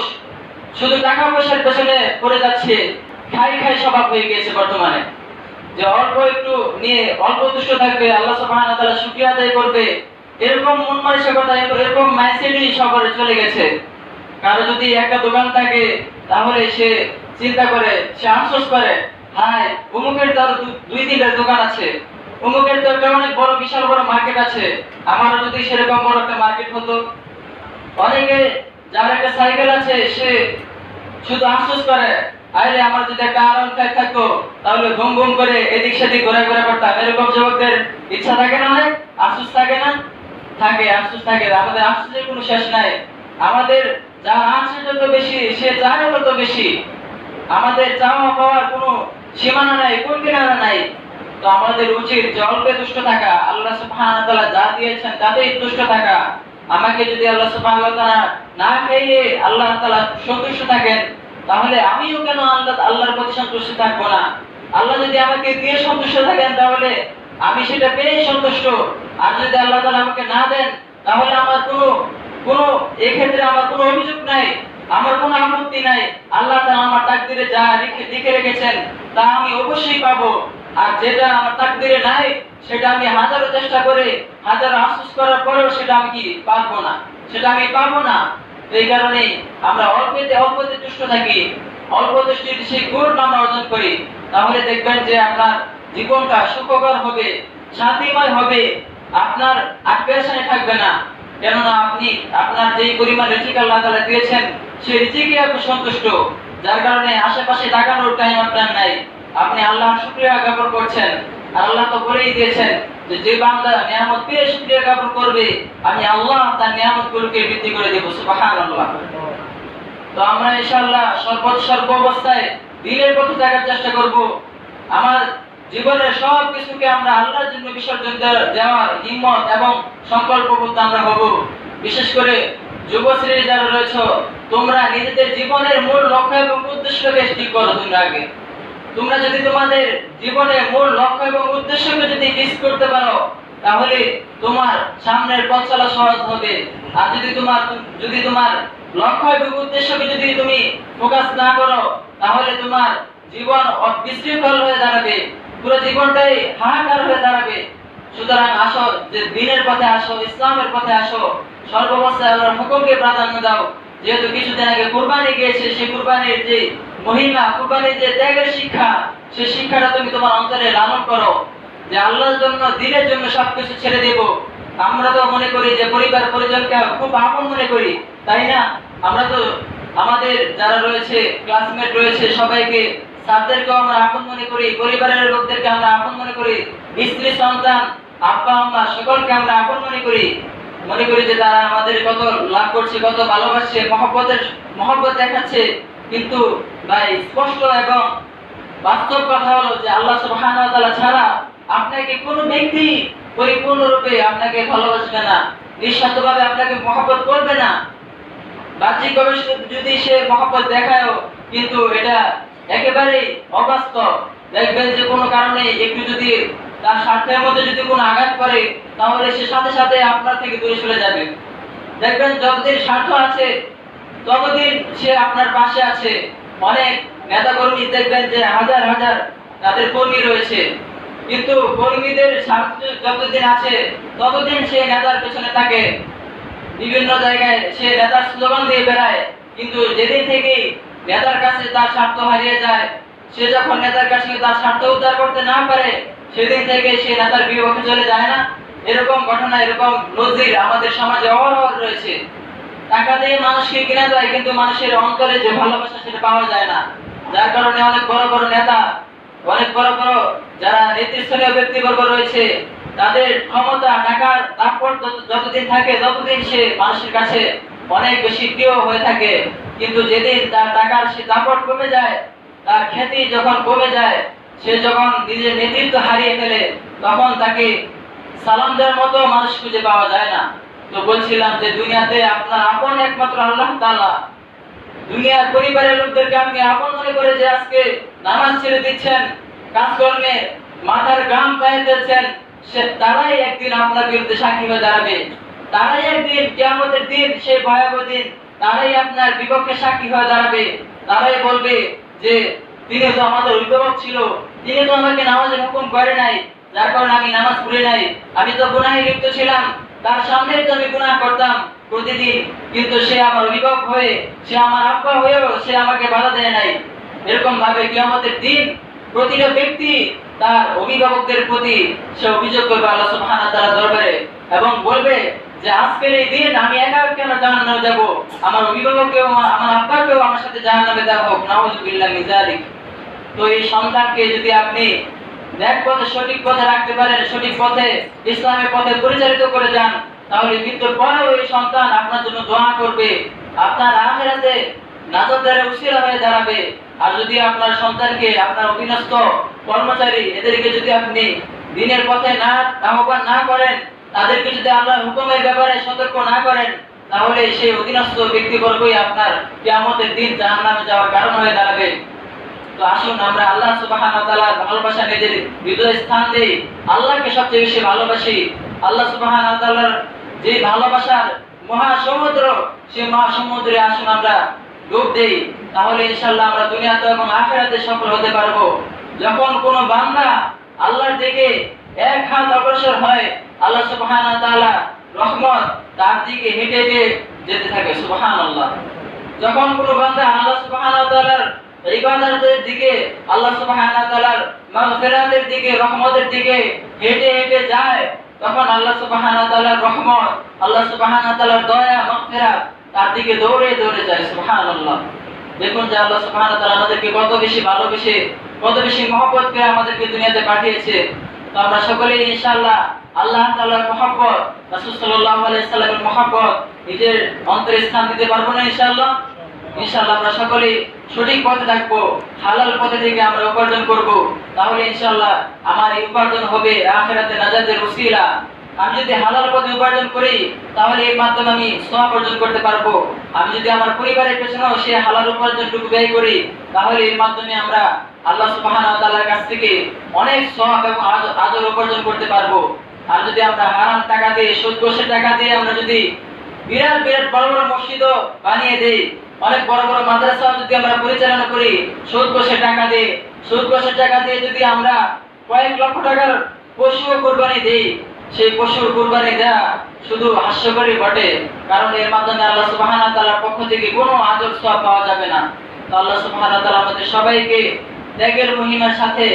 মানুষ। শুধু টাকা পয়সার পেছনে পড়ে যাচ্ছে খাই খাই স্বভাব হয়ে গিয়েছে বর্তমানে। যে অল্প একটু নিয়ে অল্প তুষ্ট থাকবে, আল্লাহ সুবহানাহু তাআলা শুকরিয়া আদায় করবে, এরকম মন মানসিকতা, এরকম মাইন্ডসেটই সবার চলে গেছে। কারও যদি একটা দোকান থাকে, তাহলে সে চিন্তা করে, সে আফসোস করে, হায়, অমুকের তো দুই তিনটা দোকান আছে। অমুকের তো একটা অনেক বড়, বিশাল বড় মার্কেট আছে। আমারও যদি সেরকম বড় একটা মার্কেট হতো। অনেকে যার একটা সাইকেল আছে, সে শুধু আফসোস করে আরে আমার যদি একটা আরাম ফাইভ থাকতো, তাহলে ঘুম ঘুম করে এদিক সেদিক ঘোরা ঘোরা করতাম। এরকম যুবকদের ইচ্ছা থাকে না অনেক আফসোস থাকে না? থাকে, আফসোস থাকে। আমাদের আফসোসের কোনো শেষ নাই। আমাদের যার আছে যত বেশি, সে চায় তত বেশি। আমাদের চাওয়া পাওয়ার কোনো সীমানা নাই, কোন কিনারা নাই। তো আমাদের উচিত যে অল্পে তুষ্ট থাকা। আল্লাহ সুবহানাহু ওয়া যা দিয়েছেন, তাতেই তুষ্ট থাকা। আমাকে যদি আল্লাহ সুবহানাহু না খাইয়ে আল্লাহ তাআলা সন্তুষ্ট থাকেন, তাহলে আমিও কেন আল্লাহ আল্লাহর প্রতি সন্তুষ্ট থাকব না? আল্লাহ যদি আমাকে দিয়ে সন্তুষ্ট থাকেন, তাহলে আমি সেটা পেয়ে সন্তুষ্ট। আর যদি আল্লাহ তাআলা আমাকে না দেন, তাহলে আমার কোনো কোনো এক্ষেত্রে আমার কোনো অভিযোগ নাই, আমার কোনো আপত্তি নাই। আল্লাহ তাআলা আমার তাকদিরে যা লিখে রেখেছেন, তা আমি অবশ্যই পাবো। আর যেটা আমার তাকদিরে নাই, সেটা আমি হাজারো চেষ্টা করে, হাজারো আফসোস করার পরেও সেটা আমি কি পারব না? সেটা আমি পাবো না। এই কারণে আমরা অল্পতে অল্পতে তুষ্ট থাকি, অল্প দৃষ্টির সেই গুণ আমরা অর্জন করি, তাহলে দেখবেন যে আপনার জীবনটা সুখকর হবে, শান্তিময় হবে, আপনার আগ্রাসনে থাকবে না। কেননা আপনি আপনার যেই পরিমাণ রিজিক আল্লাহ তাআলা দিয়েছেন, সেই রিজিকে আপনি সন্তুষ্ট। যার কারণে আশেপাশে তাকানোর টাইম আপনার নাই। আপনি আল্লাহর শুকরিয়া জ্ঞাপন করছেন। আর আল্লাহ তো বলেই দিয়েছেন যে যে বান্দা নিয়ামত পেয়ে শুকরিয়া জ্ঞাপন করবে, আমি আল্লাহ তার নিয়ামতগুলোকে বৃদ্ধি করে দেব। সুবহানাল্লাহ। তো আমরা ইনশাআল্লাহ সর্ব সর্ব অবস্থায় দিনের পথে থাকার চেষ্টা করব। আমার জীবনের সব কিছুকে আমরা আল্লাহর জন্য বিসর্জন দেওয়ার হিম্মত এবং সংকল্পবদ্ধ আমরা হব। বিশেষ করে যুবশ্রী যারা রয়েছে, তোমরা নিজেদের জীবনের মূল লক্ষ্য এবং উদ্দেশ্যকে ঠিক করো তোমরা আগে। তোমরা যদি তোমাদের জীবনে মূল লক্ষ্য এবং উদ্দেশ্যকে যদি ফিক্স করতে পারো, তাহলে তোমার সামনের পথ চলা সহজ হবে। আর যদি তোমার যদি তোমার লক্ষ্য এবং উদ্দেশ্যকে যদি তুমি ফোকাস না করো, তাহলে তোমার জীবন বিশৃঙ্খল হয়ে দাঁড়াবে। পুরো জীবনটাই হাহাকার হয়ে দাঁড়াবে। সুতরাং আসো, যে দিনের পথে আসো, ইসলামের পথে আসো। সর্বাবস্থায় আল্লাহর হুকুমকে প্রাধান্য দাও। যেহেতু কিছুদিন আগে কুরবানি গিয়েছে, সেই কুরবানির যে মহিমা কুরবানির যে ত্যাগের শিক্ষা, সেই শিক্ষাটা তুমি তোমার অন্তরে লালন করো। যে আল্লাহর জন্য, দিনের জন্য সবকিছু ছেড়ে দেব। আমরা তো মনে করি যে পরিবার পরিজনকে খুব আপন মনে করি, তাই না? আমরা তো আমাদের যারা রয়েছে ক্লাসমেট রয়েছে, সবাইকে স্যারদেরকেও আমরা আপন মনে করি, পরিবারের লোকদেরকে আমরা আপন মনে করি, স্ত্রী, সন্তান, আব্বা, আম্মা, সকলকে আমরা আপন মনে করি। মনে করি যে তারা আমাদের কত লাভ করছে, কত ভালোবাসছে, মহব্বতের, মহব্বত দেখাচ্ছে। কিন্তু ভাই, স্পষ্ট এবং বাস্তব কথা হলো যে আল্লাহ সুবহানাহু ছাড়া আপনাকে কোনো ব্যক্তি পরিপূর্ণরূপে আপনাকে ভালোবাসবে না, নিঃস্বার্থভাবে আপনাকে মহব্বত করবে না। বাহ্যিকভাবে শুধু যদি সে মহব্বত দেখায়ও, কিন্তু এটা একেবারেই অবাস্তব। দেখবেন যে কোনো কারণে একটু যদি তার স্বার্থের মধ্যে যদি কোনো আঘাত করে তাহলে সে সাথে সাথে আপনার থেকে দূরে চলে যাবে। দেখবেন যতদিন স্বার্থ আছে ততদিন সে আপনার পাশে আছে। অনেক নেতা কর্মী দেখবেন যে হাজার হাজার তাদের কর্মী রয়েছে। কিন্তু কর্মীদের স্বার্থ যতদিন আছে, ততদিন সে নেতার পেছনে থাকে। বিভিন্ন জায়গায় সে নেতার স্লোগান দিয়ে বেড়ায়। কিন্তু যেদিন থেকে নেতার কাছে তার স্বার্থ হারিয়ে যায়, সে যখন নেতার কাছে তার স্বার্থ উদ্ধার করতে না পারে, সেদিন থেকে সে নেতার বিপক্ষে চলে যায় না। এরকম ঘটনা, এরকম নজির আমাদের সমাজে অহরহ রয়েছে। টাকা দিয়ে মানুষকে কিনা যায়, কিন্তু মানুষের অন্তরে যে ভালোবাসা সেটা পাওয়া যায় না। যার কারণে অনেক বড় বড় নেতা, অনেক বড় বড় যারা নেতৃস্থানীয় ব্যক্তিবর্গ রয়েছে, তাদের ক্ষমতা, টাকার যত- যতদিন থাকে, ততদিন সে মানুষের কাছে অনেক বেশি প্রিয় হয়ে থাকে। কিন্তু যেদিন তার টাকার সে দাপট কমে যায়, তার খ্যাতি যখন কমে যায়, সে যখন নিজের নেতৃত্ব হারিয়ে ফেলে, তখন তাকে সালাম দেওয়ার মতো মানুষ খুঁজে পাওয়া যায় না। তো বলছিলাম যে দুনিয়াতে আপনার আপন একমাত্র আল্লাহ তাআলা। দুনিয়ার পরিবারের লোকদেরকে আপনি আপন মনে করে যে আজকে ছেড়ে দিচ্ছেন, কাজকর্মে মাথার গাম পায়ে ফেলছেন, সে তারাই একদিন আপনার বিরুদ্ধে সাক্ষী হয়ে দাঁড়াবে। তারাই একদিন দিন, সেই ভয়াবহ দিন, তারাই আপনার বিপক্ষে সাক্ষী হয়ে দাঁড়াবে। তারাই বলবে যে, তিনি তো আমাদের অভিভাবক ছিল, তিনি তো আমাকে নামাজের হুকুম করে নাই, যার কারণে আমি নামাজ পড়ি নাই, আমি তো গুনাহে লিপ্ত ছিলাম। তার সামনে তো আমি গুনাহ করতাম প্রতিদিন। কিন্তু সে আমার অভিভাবক হয়ে, সে আমার আব্বা হয়েও সে আমাকে বাধা দেয় নাই। এরকম ভাবে কিয়ামতের দিন প্রতিটা ব্যক্তি তার অভিভাবকদের প্রতি সে অভিযোগ করবে আল্লাহ সুবহানাহু ওয়া তাআলার দরবারে এবং বলবে যে, আজকের এই দিন আমি একা কেন জাহান্নামে যাব? আমার অভিভাবককেও, আমার আব্বাকেও আমার সাথে জাহান্নামে দেওয়া হোক। নাউযুবিল্লাহ মিন তো এই সন্তানকে যদি আপনি ন্যাক পথে, সঠিক পথে রাখতে পারেন, সঠিক পথে ইসলামের পথে পরিচালিত করে যান, তাহলে মৃত্যুর পরেও এই সন্তান আপনার জন্য দোয়া করবে। আপনার উসিলা হয়ে দাঁড়াবে। আর যদি আপনার সন্তানকে, আপনার অধীনস্থ কর্মচারী এদেরকে যদি আপনি দিনের পথে না আহ্বান না করেন, তাদেরকে যদি হুকুমের ব্যাপারে সতর্ক না করেন, তাহলে সেই অধীনস্থ ব্যক্তিবর্গই আপনার দিন জাহান্নামে যাওয়ার কারণ হয়ে দাঁড়াবে। তো আসুন, আমরা আল্লাহ ভালোবাসা নিজের হৃদয়ে স্থান আল্লাহকে সবচেয়ে বেশি ভালোবাসি। আল্লাহ যে ভালোবাসার মহাসমুদ্র মহাসমুদ্রে আসুন আমরা ডুব দেই। তাহলে ইনশাআল্লাহ আমরা দুনিয়াতে এবং আখিরাতে সফল হতে পারব। যখন কোন বান্দা আল্লাহর দিকে এক হাত অগ্রসর হয়, আল্লাহ সুবহানাহু রহমত তার দিকে হেঁটে হেঁটে যেতে থাকে, সুবহানাল্লাহ। যখন কোনো বান্দা আল্লাহ ইবাদতের দিকে, আল্লাহ সুবহানাহু তাআলার মাগফিরাতের দিকে, রহমতের দিকে হেঁটে হেঁটে যায়, তখন আল্লাহ সুবহানাহু তাআলার রহমত, আল্লাহ সুবহানাহু তাআলার দয়া, মাগফিরাত তার দিকে দৌড়ে দৌড়ে যায়, সুবহানাল্লাহ। দেখুন যে আল্লাহ সুবহানাহু তাআলা আমাদেরকে কত বেশি ভালোবেসে, কত বেশি মহব্বত করে আমাদেরকে দুনিয়াতে পাঠিয়েছে। তো আমরা সকলেই ইনশাআল্লাহ আল্লাহ তাআলার মহব্বত, রাসূল সাল্লাল্লাহু আলাইহি সাল্লামের মহব্বত নিজের অন্তরে স্থান দিতে পারব না ইনশাআল্লাহ? ইনশাআল্লাহ আমরা সকলেই সঠিক পথে থাকব, হালাল পথে থেকে আমরা উপার্জন করব। তাহলে ইনশাল্লাহ আমার এই উপার্জন হবে আখিরাতে নাজাতের উসিলা। আমি যদি হালাল পথে উপার্জন করি, তাহলে এর মাধ্যমে আমি সওয়াব অর্জন করতে পারব। আমি যদি আমার পরিবারের পেছনেও সে হালাল উপার্জনটুকু ব্যয় করি, তাহলে এর মাধ্যমে আমরা আল্লাহ সুবহানাহু ওয়া তাআলার কাছ থেকে অনেক সওয়াব এবং আজর উপার্জন করতে পারব। আর যদি আমরা হারাম টাকা দিয়ে সুদ টাকা দিয়ে আমরা যদি বিরাট বিরাট বড় বড় মসজিদও বানিয়ে দেই অনেক বড় বড় মাদ্রাসা যদি আমরা পরিচালনা করি সুদ ঘুষের টাকা দিয়ে সুদ ঘুষের টাকা দিয়ে যদি আমরা কয়েক লক্ষ টাকার পশুও কোরবানি দেই, সেই পশুর কোরবানি দেওয়া শুধু হাস্যকরই বটে। কারণ এর মাধ্যমে আল্লাহ সুবহানাহু ওয়া তাআলার পক্ষ থেকে কোনো আদর সওয়াব পাওয়া যাবে না। তো আল্লাহ সুবহানাহু তালা আমাদের সবাইকে ত্যাগের মহিমার সাথে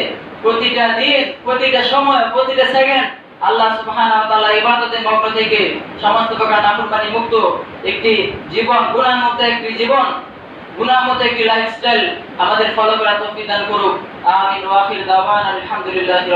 প্রতিটা দিন, প্রতিটা সময়, প্রতিটা সেকেন্ড আল্লাহ সুবহানাহু ওয়া তাআলা ইবাদতের মগ্ন থেকে সমস্ত প্রকার নাফরমানি মুক্ত একটি জীবন গুনাহ মুক্ত একটি জীবন গুনাহ মুক্ত একটি লাইফস্টাইল আমাদের ফলো করার তৌফিক করুক। আমিন ওয়া আখির দাওয়ানা আলহামদুলিল্লাহি